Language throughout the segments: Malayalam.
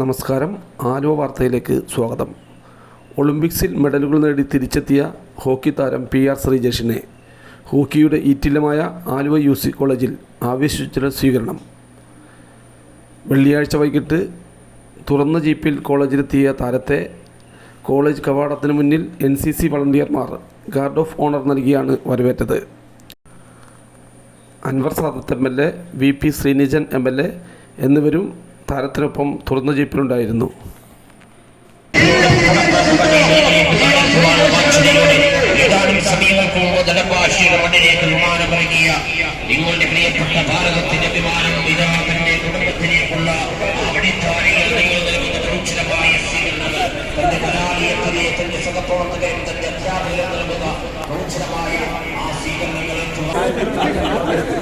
നമസ്കാരം. ആലുവ വാർത്തയിലേക്ക് സ്വാഗതം. ഒളിമ്പിക്സിൽ മെഡലുകൾ നേടി തിരിച്ചെത്തിയ ഹോക്കി താരം പി ആർ ശ്രീജേഷിനെ ഹോക്കിയുടെ ഈറ്റില്ലമായ ആലുവ യു സി കോളേജിൽ ആവേശിച്ചുള്ള സ്വീകരണം. വെള്ളിയാഴ്ച വൈകിട്ട് തുറന്ന ജീപ്പിൽ കോളേജിലെത്തിയ താരത്തെ കോളേജ് കവാടത്തിന് മുന്നിൽ എൻ സി സി വളണ്ടിയർമാർ ഗാർഡ് ഓഫ് ഓണർ നൽകിയാണ് വരവേറ്റത്. Anwar Sadath M L A V P Sreenijan M L A എന്നിവരും താരത്തിനൊപ്പം തുറന്ന വിമാനമിറങ്ങിയ നിങ്ങളുടെ പ്രിയപ്പെട്ട നൽകുന്ന ആ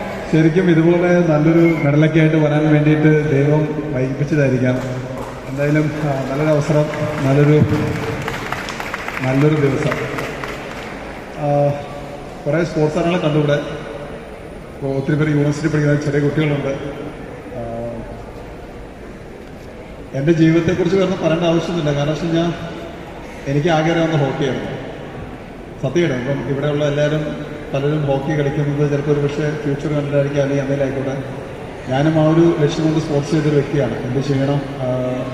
ശരിക്കും ഇതുപോലെ നല്ലൊരു മെഡലൊക്കെ ആയിട്ട് വരാൻ വേണ്ടിയിട്ട് ദൈവം വൈകിപ്പിച്ചതായിരിക്കാം. എന്തായാലും നല്ലൊരു അവസരം നല്ലൊരു നല്ലൊരു ദിവസം. കുറേ സ്പോർട്സ് താരങ്ങളെ കണ്ടുകൂടെ ഇപ്പോൾ ഒത്തിരി പേര് യൂണിവേഴ്സിറ്റി പഠിക്കുന്ന ചെറിയ കുട്ടികളുണ്ട്. എന്റെ ജീവിതത്തെക്കുറിച്ച് വേറെ പറയേണ്ട ആവശ്യമൊന്നുമില്ല. കാരണം വെച്ച് കഴിഞ്ഞാൽ എനിക്ക് ആകെ അറിയാവുന്ന ഹോക്കിയായിരുന്നു സത്യമാണ് ഇപ്പം ഇവിടെയുള്ള എല്ലാവരും പലരും ഹോക്കി കളിക്കുന്നത് ചിലപ്പോൾ ഒരു പക്ഷേ ഫ്യൂച്ചർ കണ്ടിട്ടായിരിക്കും അല്ലെങ്കിൽ എന്തെങ്കിലും ആയിക്കോട്ടെ. ഞാനും ആ ഒരു ലക്ഷ്യം കൊണ്ട് സ്പോർട്സ് ചെയ്തൊരു വ്യക്തിയാണ്. എന്ത് ചെയ്യണം?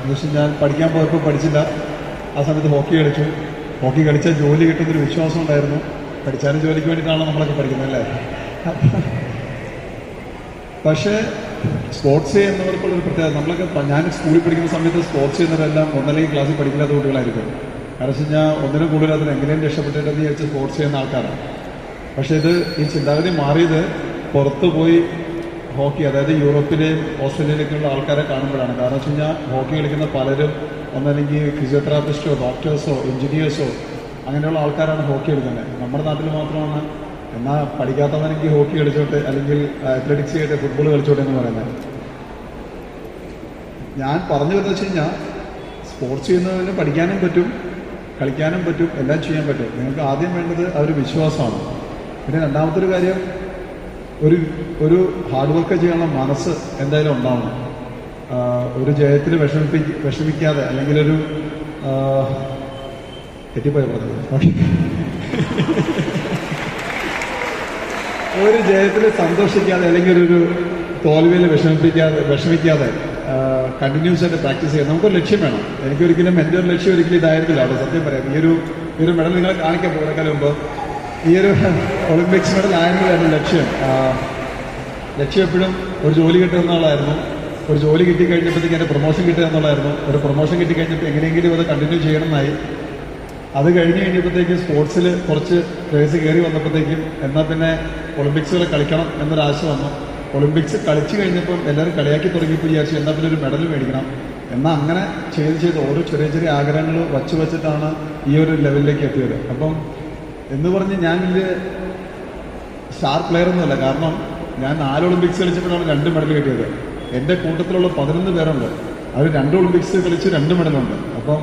എന്ന് വെച്ചാൽ ഞാൻ പഠിക്കാൻ പോയപ്പോൾ പഠിച്ചില്ല. ആ സമയത്ത് ഹോക്കി കളിച്ചു. ഹോക്കി കളിച്ചാൽ ജോലി കിട്ടുന്നൊരു വിശ്വാസം ഉണ്ടായിരുന്നു. പഠിച്ചാലും ജോലിക്ക് വേണ്ടിയിട്ടാണ് നമ്മളൊക്കെ പഠിക്കുന്നത് അല്ലേ? പക്ഷേ സ്പോർട്സ് ചെയ്യുന്നവർക്കുള്ളൊരു പ്രത്യേകത നമ്മളൊക്കെ ഞാൻ സ്കൂളിൽ പഠിക്കുന്ന സമയത്ത് സ്പോർട്സ് ചെയ്യുന്നവരെല്ലാം ഒന്നല്ലെങ്കിൽ ക്ലാസ്സിൽ പഠിക്കാത്ത കുട്ടികളായിരിക്കും. കാരണം വെച്ച് കഴിഞ്ഞാൽ ഒന്നിനും കൂടുതൽ അതിന് എങ്ങനെയും രക്ഷപ്പെട്ടിട്ടെന്ന് വിചാരിച്ച് സ്പോർട്സ് ചെയ്യുന്ന ആൾക്കാരാണ്. പക്ഷേ ഇത് ഈ ചിന്താഗതി മാറിയത് പുറത്ത് പോയി ഹോക്കി അതായത് യൂറോപ്പിലെയും ഓസ്ട്രേലിയയിലേക്കുള്ള ആൾക്കാരെ കാണുമ്പോഴാണ്. കാരണം വെച്ച് കഴിഞ്ഞാൽ ഹോക്കി കളിക്കുന്ന പലരും ഒന്നല്ലെങ്കിൽ ഫിസിയോതെറാപ്പിസ്റ്റോ ഡോക്ടേഴ്സോ എഞ്ചിനീയേഴ്സോ അങ്ങനെയുള്ള ആൾക്കാരാണ് ഹോക്കി കളിക്കുന്നത്. നമ്മുടെ നാട്ടിൽ മാത്രമാണ്. എന്നാൽ പഠിക്കാത്തവനെങ്കിൽ ഹോക്കി കളിച്ചോട്ടെ അല്ലെങ്കിൽ അത്ലറ്റിക്സ് ചെയ്തിട്ട് ഫുട്ബോൾ കളിച്ചോട്ടെ എന്ന് പറയുന്നത്. ഞാൻ പറഞ്ഞു വരുന്നത് വെച്ച് കഴിഞ്ഞാൽ സ്പോർട്സ് ചെയ്യുന്നതിന് പഠിക്കാനും പറ്റും കളിക്കാനും പറ്റും എല്ലാം ചെയ്യാൻ പറ്റും. നിങ്ങൾക്ക് ആദ്യം വേണ്ടത് ആ ഒരു വിശ്വാസമാണ്. പിന്നെ രണ്ടാമത്തെ ഒരു കാര്യം ഒരു ഒരു ഹാർഡ് വർക്ക് ചെയ്യാനുള്ള മനസ്സ് എന്തായാലും ഉണ്ടാവണം. ഒരു ജയത്തിൽ വിഷമിപ്പി വിഷമിക്കാതെ അല്ലെങ്കിൽ ഒരു തെറ്റിപ്പോയി പറഞ്ഞത് ഒരു ജയത്തിൽ സന്തോഷിക്കാതെ അല്ലെങ്കിൽ ഒരു തോൽവിയിൽ വിഷമിപ്പിക്കാതെ വിഷമിക്കാതെ കണ്ടിന്യൂസ് ആയിട്ട് പ്രാക്ടീസ് ചെയ്യാം നമുക്കൊരു ലക്ഷ്യം വേണം. എനിക്കൊരിക്കലും എന്റെ ഒരു ലക്ഷ്യം ഒരിക്കലും ഇതായിരുന്നില്ല. അവിടെ സത്യം പറയാം. ഈ ഒരു ഈ ഒരു മെഡൽ നിങ്ങളെ കാണിക്കാൻ പോകുന്നേക്കാൾ മുമ്പ് ഈ ഒരു ഒളിമ്പിക്സ് മെഡൽ ആയിരുന്നില്ല എന്റെ ലക്ഷ്യം ലക്ഷ്യം എപ്പോഴും ഒരു ജോലി കിട്ടുക ഒരു ജോലി കിട്ടി കഴിഞ്ഞപ്പോഴത്തേക്ക് എന്റെ പ്രൊമോഷൻ കിട്ടുക എന്നുള്ളതായിരുന്നു. ഒരു പ്രൊമോഷൻ കിട്ടിക്കഴിഞ്ഞപ്പോൾ എങ്ങനെയെങ്കിലും അത് കണ്ടിന്യൂ ചെയ്യണമെന്നായി. അത് കഴിഞ്ഞ് കഴിഞ്ഞപ്പോഴത്തേക്ക് സ്പോർട്സിൽ കുറച്ച് ക്രേസ് കയറി വന്നപ്പോഴത്തേക്കും എന്നാൽ പിന്നെ ഒളിമ്പിക്സുകൾ കളിക്കണം എന്നൊരാശ വന്നു. ഒളിമ്പിക്സ് കളിച്ചു കഴിഞ്ഞപ്പം എല്ലാവരും കളിയാക്കി തുടങ്ങിയപ്പോൾ വിചാരിച്ചു എന്നാൽ പിന്നെ ഒരു മെഡൽ മേടിക്കണം. എന്നാൽ അങ്ങനെ ചെയ്ത് ചെയ്ത് ഓരോ ചെറിയ ചെറിയ ആഗ്രഹങ്ങൾ വച്ച് വെച്ചിട്ടാണ് ഈ ഒരു ലെവലിലേക്ക് എത്തിയത്. അപ്പം എന്ന് പറഞ്ഞ് ഞാൻ വലിയ സ്റ്റാർ പ്ലെയർ ഒന്നുമല്ല. കാരണം ഞാൻ നാല് ഒളിമ്പിക്സ് കളിച്ചപ്പോഴാണ് രണ്ട് മെഡൽ കിട്ടിയത്. എന്റെ കൂട്ടത്തിലുള്ള പതിനൊന്ന് പേരുണ്ട്. അവർ രണ്ട് ഒളിമ്പിക്സ് കളിച്ച് രണ്ട് മെഡലുണ്ട് അപ്പം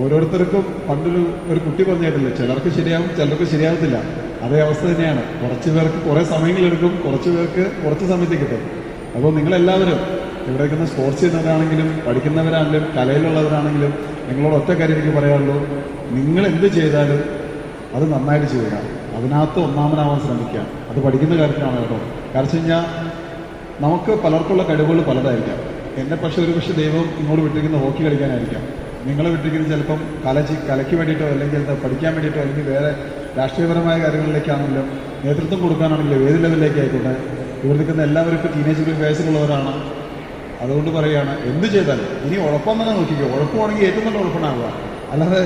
ഓരോരുത്തർക്കും പണ്ടൊരു ഒരു കുട്ടി പറഞ്ഞിട്ടില്ല ചിലർക്ക് ശരിയാവും ചിലർക്ക് ശരിയാവത്തില്ല. അതേ അവസ്ഥ തന്നെയാണ്. കുറച്ച് പേർക്ക് കുറേ സമയങ്ങളെടുക്കും കുറച്ച് പേർക്ക് കുറച്ച് സമയത്ത് കിട്ടും. അപ്പോൾ നിങ്ങളെല്ലാവരും ഇവിടെ നിൽക്കുന്ന സ്പോർട്സ് ചെയ്യുന്നവരാണെങ്കിലും പഠിക്കുന്നവരാണെങ്കിലും കലയിലുള്ളവരാണെങ്കിലും നിങ്ങളോട് ഒറ്റ കാര്യം എനിക്ക് പറയാനുള്ളൂ. നിങ്ങൾ എന്ത് ചെയ്താലും അത് നന്നായിട്ട് ചെയ്യുക. അതിനകത്ത് ഒന്നാമനാവാൻ ശ്രമിക്കുക. അത് പഠിക്കുന്ന കാര്യത്തിലാണ് കേട്ടോ. കാരണം വെച്ച് കഴിഞ്ഞാൽ നമുക്ക് പലർക്കുള്ള കഴിവുകൾ പലതായിരിക്കാം. എന്നെ പക്ഷെ ഒരു പക്ഷേ ദൈവം ഇങ്ങോട്ട് വിട്ടിരിക്കുന്ന ഹോക്കി കളിക്കാനായിരിക്കാം. നിങ്ങളെ വിട്ടിരിക്കുന്നത് ചിലപ്പം കലച്ച് കലയ്ക്ക് വേണ്ടിയിട്ടോ അല്ലെങ്കിൽ എന്താ പഠിക്കാൻ വേണ്ടിയിട്ടോ അല്ലെങ്കിൽ വേറെ രാഷ്ട്രീയപരമായ കാര്യങ്ങളിലേക്കാണെങ്കിലും നേതൃത്വം കൊടുക്കാനാണെങ്കിലും ഏത് ലെവലിലേക്ക് ആയിക്കോട്ടെ ഇവിടെ നിൽക്കുന്ന എല്ലാവരും ഇപ്പോൾ ടീനേജ് വയസ്സിലുള്ളവരാണ്. അതുകൊണ്ട് പറയുകയാണ് എന്ത് ചെയ്താലും ഇനി ഉഴപ്പം തന്നെ നോക്കിക്കോ. ഉഴപ്പമാണെങ്കിൽ ഏറ്റവും നല്ല ഉഴപ്പനാവുക അല്ലാതെ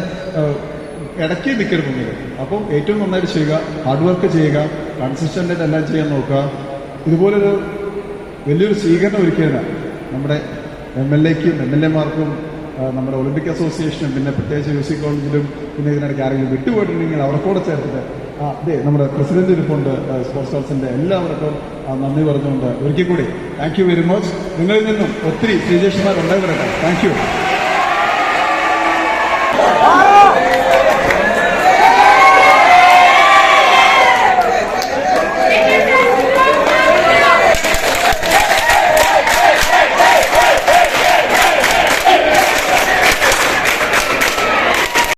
ഇടയ്ക്ക് നിൽക്കരുത് മുന്നിൽ അപ്പം ഏറ്റവും നന്നായിട്ട് ചെയ്യുക ഹാർഡ് വർക്ക് ചെയ്യുക കൺസിസ്റ്റന്റായിട്ട് എല്ലാം ചെയ്യാൻ നോക്കുക. ഇതുപോലൊരു വലിയൊരു സ്വീകരണം ഒരുക്കിയത് നമ്മുടെ എം എൽ എക്കും എം എൽ എമാർക്കും നമ്മുടെ ഒളിമ്പിക് അസോസിയേഷനും പിന്നെ പ്രത്യേകിച്ച് യു സി കോളേജിലും പിന്നെ ഇതിനിടയ്ക്ക് ആരെങ്കിലും വിട്ടുപോയിട്ടുണ്ടെങ്കിൽ അവർക്കൂടെ ചേർത്തിട്ട് ആ അതെ നമ്മുടെ പ്രസിഡന്റ് ഇരിപ്പുണ്ട് സ്പോർട്സ് കൗൺസിലിന്റെ എല്ലാവർക്കും നന്ദി പറഞ്ഞുകൊണ്ട് ഒരിക്കൽ കൂടി താങ്ക് യു വെരി മച്ച് നിങ്ങളിൽ നിന്നും ഒത്തിരി ശ്രീജേഷ്മാർ ഉണ്ടായി വരട്ടെ താങ്ക് യു